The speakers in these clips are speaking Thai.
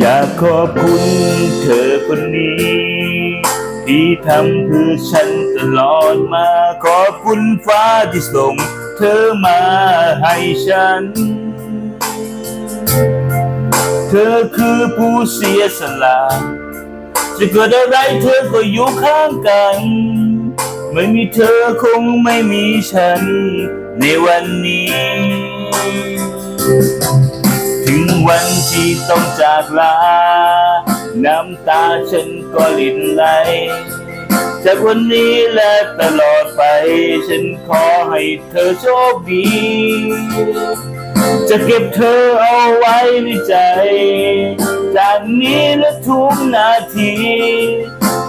อยากขอบคุณเธอคนนี้ ที่ทำเพื่อฉันตลอดมาขอบคุณฟ้าที่ส่งเธอมาให้ฉัน เธอคือผู้เสียสละจะเกิดอะไรเธอก็อยู่ข้างกัน ไม่มีเธอคงไม่มีฉันในวันนี้ ถึงวันที่ต้องจากลา น้ำตาฉันก็หลินไหล จากวันนี้และตลอดไป ฉันขอให้เธอโชคดี จะเก็บเธอเอาไว้ในใจ จากนี้และทุกนาที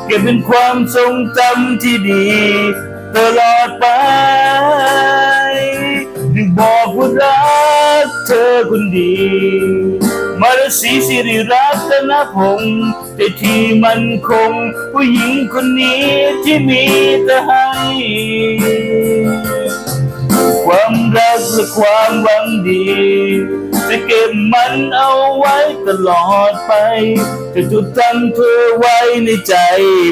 เก็บเป็นความทรงจำที่ดีตลอดไป บอกว่า กเธอคนดีมาราศีสิริรัตนพงษ์แต่ที่มันคง ผู้หญิงคนนี้ที่มีแต่ให้ ความรักและความหวังดี จะเก็บมันเอาไว้ตลอดไป จะจดจำเธอไว้ในใจ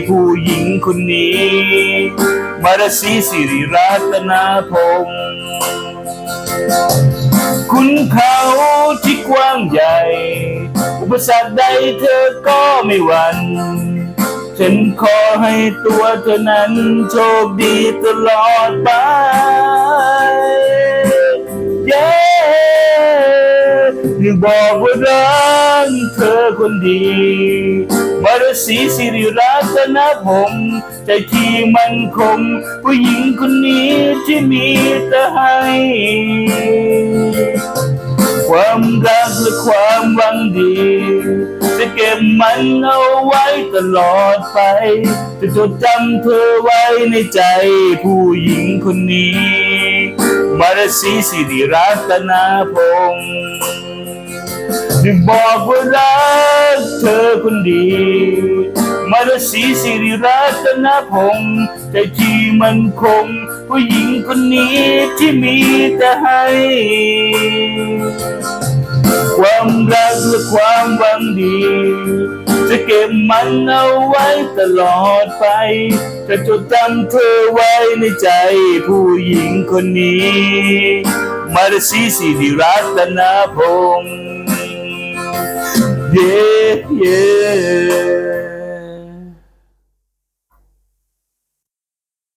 ผู้หญิงคนนี้ มาราศีสิริรัตนพงษ์ คุณเขาที่กว้างใหญ่ อุปสรรคใดเธอก็ไม่หวั่นฉันขอให้ตัวเธอนั้นโชคดีตลอดไป ยังบอกว่ารักเธอคนดีมาราศีสิริรัตนพงษ์ใจที่มันคงผู้หญิงคนนี้ที่มีแต่ให้ความรักและความหวังดี จะเก็บมันเอาไว้ตลอดไป จะจดจำเธอไว้ในใจผู้หญิงคนนี้ มาราศีสิริรัตนาพงษ์ ได้บอกว่ารักเธอคนดีมาราศีสิริรัตนพงษ์ใจที่มันคง ผู้หญิงคนนี้ที่มีแต่ให้ ความรักและความหวังดี จะเก็บมันเอาไว้ตลอดไป จะจดจำเธอไว้ในใจผู้หญิงคนนี้ มาราศีสิริรัตนาพงษ์ เย้เย้